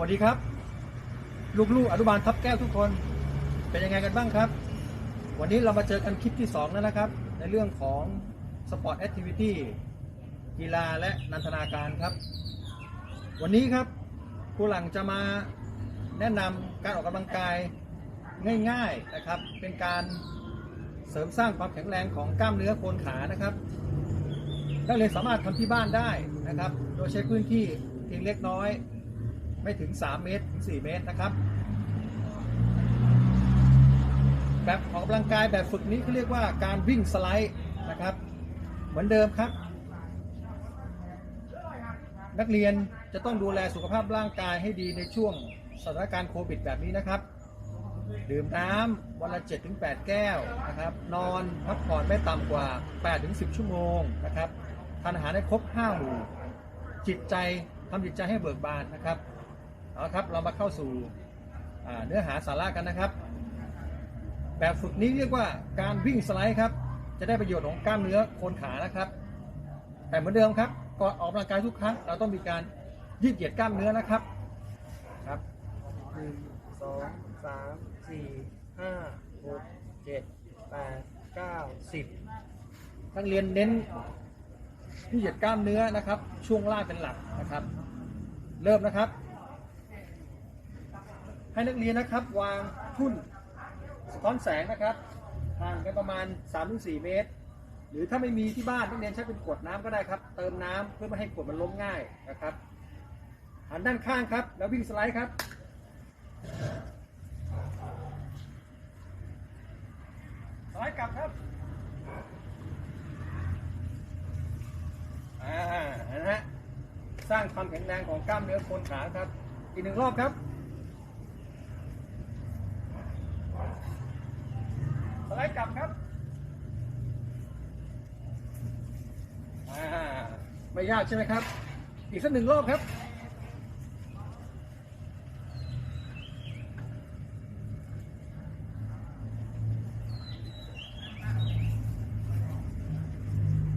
วัสดีครับ ลูกๆอนุบาลทับแก้วทุกคน เป็นยังไงกันบ้างครับ วันนี้เรามาเจอกันคลิปที่ 2 แล้วนะครับ ในเรื่องของสปอร์ตแอคทิวิตี้กีฬาและนันทนาการครับ วันนี้ครับครูหลังจะมาแนะนำการออกกำลังกายง่ายๆนะครับ เป็นการเสริมสร้างความแข็งแรงของกล้ามเนื้อโคนขานะครับนักเรียนสามารถทำที่บ้านได้นะครับ โดยใช้พื้นที่เพียงเล็กน้อย ไม่ถึง 3 เมตรถึง 4 เมตรนะครับ แบบออกกำลังกายแบบฝึกนี้เขาเรียกว่าการวิ่งสไลด์นะครับ เหมือนเดิมครับ นักเรียนจะต้องดูแลสุขภาพร่างกายให้ดีในช่วงสถานการณ์โควิดแบบนี้นะครับ ดื่มน้ำวันละ 7-8 แก้วนะครับ นอนพักผ่อนไม่ต่ำกว่า 8-10 ชั่วโมงนะครับทานอาหารให้ครบ5หมู่จิตใจทำจิตใจให้เบิกบานนะครับ เอาละครับเรามาเข้าสู่อ่าเนื้อหาสาระกันนะครับ แบบฝึกนี้เรียกว่าการวิ่งสไลด์ครับ จะได้ประโยชน์ของกล้ามเนื้อโคนขานะครับ แต่เหมือนเดิมครับก่อนออกกำลังกายทุกครั้งเราต้องมีการยืดเหยียดกล้ามเนื้อนะครับครับหนึ่งสองสามสี่ห้าหกเจ็ดแปดเก้าสิบนักเรียนเน้นยืดเหยียดกล้ามเนื้อนะครับ ช่วงล่างเป็นหลักนะครับ เริ่มนะครับ ให้นักเรียนนะครับ วางทุ่นสะท้อนแสงนะครับห่างกันประมาณ3-4 เมตร หรือถ้าไม่มีที่บ้านนักเรียนใช้เป็นขวดน้ำก็ได้ครับ เติมน้ำเพื่อไม่ให้ขวดมันล้มง่ายนะครับหันด้านข้างครับ แล้ววิ่งสไลด์ครับสไลด์กลับครับอ่านะฮะสร้างความแข็งแรงของกล้ามเนื้อโคนขาครับ อีกหนึ่งรอบครับ ไลด์กลับครับไม่ยากใช่ไหมครับ อีกสักหนึ่งรอบครับ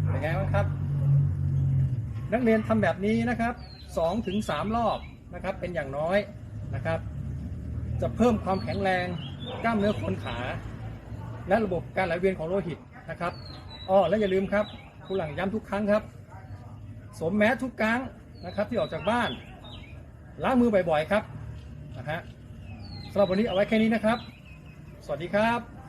เป็นไงบ้างครับ นักเรียนทำแบบนี้นะครับ2ถึง3รอบนะครับ เป็นอย่างน้อยนะครับ จะเพิ่มความแข็งแรงกล้ามเนื้อคนขา และระบบการไหลเวียนของโลหิตนะครับอ้อและอย่าลืมครับผู้หลังย้ำทุกครั้งครับสวมแมสทุกครั้งนะครับ ที่ออกจากบ้านล้างมือบ่อยๆครับนะฮะสำหรับวันนี้เอาไว้แค่นี้นะครับ สวัสดีครับ